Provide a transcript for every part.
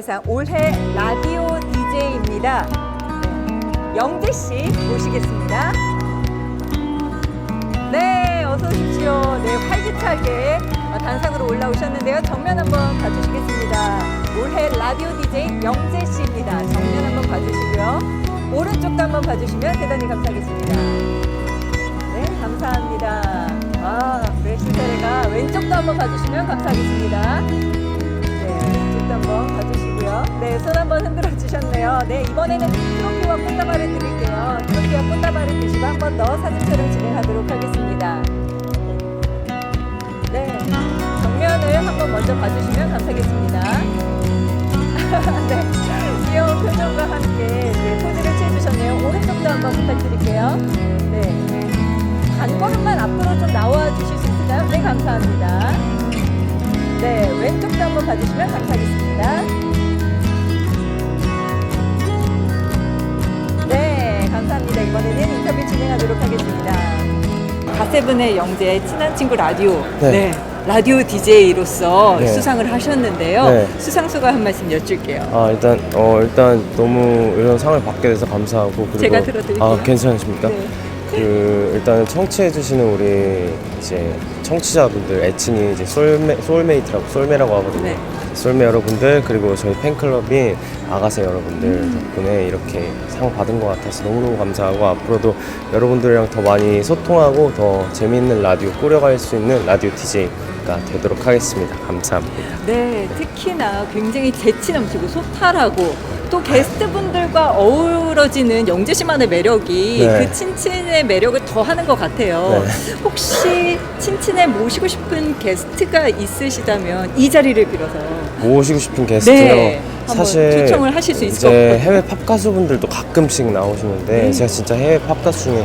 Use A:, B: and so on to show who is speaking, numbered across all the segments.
A: 자, 올해 라디오 DJ입니다. 네, 영재 씨 모시겠습니다. 네, 어서 오십시오. 네, 활기차게 어, 단상으로 올라오셨는데요. 정면 한번 봐주시겠습니다. 올해 라디오 DJ 영재 씨입니다. 정면 한번 봐주시고요. 오른쪽도 한번 봐주시면 대단히 감사하겠습니다. 네, 감사합니다. 아, 네, 신사래가 왼쪽도 한번 봐주시면 감사하겠습니다. 네, 손 한번 흔들어 주셨네요. 네, 이번에는 트로피와 꽃다발을 드릴게요. 트로피와 꽃다발을 드시고 한 번 더 사진 촬영 진행하도록 하겠습니다. 네, 정면을 한번 먼저 봐주시면 감사하겠습니다. 네, 귀여운 표정과 함께 네, 포즈를 취해주셨네요. 오른쪽도 한번 부탁드릴게요. 네, 한 걸음만 앞으로 좀 나와 주실 수 있을까요? 네, 감사합니다. 네, 왼쪽도 한번 봐주시면 감사하겠습니다. 세븐의 영재 친한 친구 라디오.
B: 네.
A: 라디오 DJ로서
B: 네.
A: 수상을 하셨는데요.
B: 네.
A: 수상 소감 한 말씀 여쭐게요.
B: 아 일단 어 일단 너무 이런 상을 받게 돼서 감사하고 그리고
A: 제가 들어드릴게요.
B: 아 괜찮으십니까?
A: 네.
B: 그 일단 청취해 주시는 우리 이제 청취자분들 애칭이 이제 솔메 솔메이트라고 솔메라고 하거든요.
A: 네.
B: 솔메 여러분들 그리고 저희 팬클럽인 아가새 여러분들
A: 음.
B: 덕분에 이렇게 상 받은 것 같아서 너무너무 감사하고 앞으로도 여러분들이랑 더 많이 소통하고 더 재미있는 라디오 꾸려갈 수 있는 라디오 DJ가 되도록 하겠습니다. 감사합니다.
A: 네, 특히나 굉장히 재치 넘치고 소탈하고 또 게스트분들과 어우러지는 영재 씨만의 매력이
B: 네.
A: 그 친친의 매력을 더하는 것 같아요.
B: 네.
A: 혹시 친친에 모시고 싶은 게스트가 있으시다면 이 자리를 빌어서
B: 모시고 싶은 게스트요.
A: 네, 한번
B: 사실
A: 초청을 하실 수 있을
B: 이제
A: 것 같거든요.
B: 해외 팝 가수분들도 가끔씩 나오시는데
A: 네.
B: 제가 진짜 해외 팝 가수 중에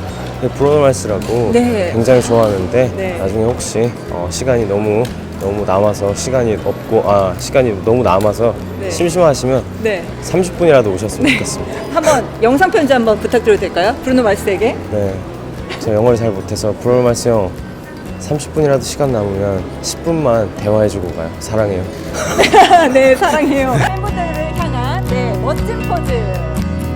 B: 브로노 마스라고
A: 네.
B: 굉장히 좋아하는데
A: 네.
B: 나중에 혹시 어, 시간이 너무 너무 남아서 시간이 없고 아 시간이 너무 남아서
A: 네.
B: 심심하시면
A: 네,
B: 30분이라도 오셨으면 좋겠습니다.
A: 한번 영상 편지 한번 부탁드려도 될까요? 브루노 마스에게.
B: 네, 저 영어를 잘 못해서 브로노 마스 형 30분이라도 시간 남으면 10분만 대화해주고 가요. 사랑해요.
A: 네, 사랑해요. 팬분들을 향한 네, 멋진 포즈.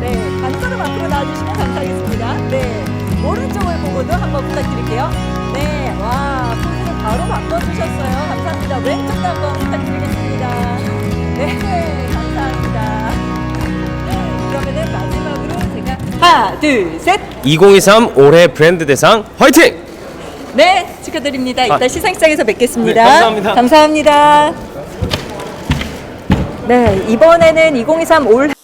A: 네, 반걸음 앞으로 나와주시면 감사하겠습니다. 네, 오른쪽을 보고도 한번 부탁드릴게요. 네, 와, 포즈를 바로 바꿔주셨어요. 감사합니다. 왼쪽도 한번 부탁드리겠습니다. 네, 감사합니다. 그러면은 마지막으로 제가 하나, 둘, 셋.
B: 2023 올해 브랜드 대상 화이팅!
A: 네, 축하드립니다. 이따
B: 아.
A: 시상식장에서 뵙겠습니다.
B: 네, 감사합니다.
A: 감사합니다. 네, 이번에는 2023 올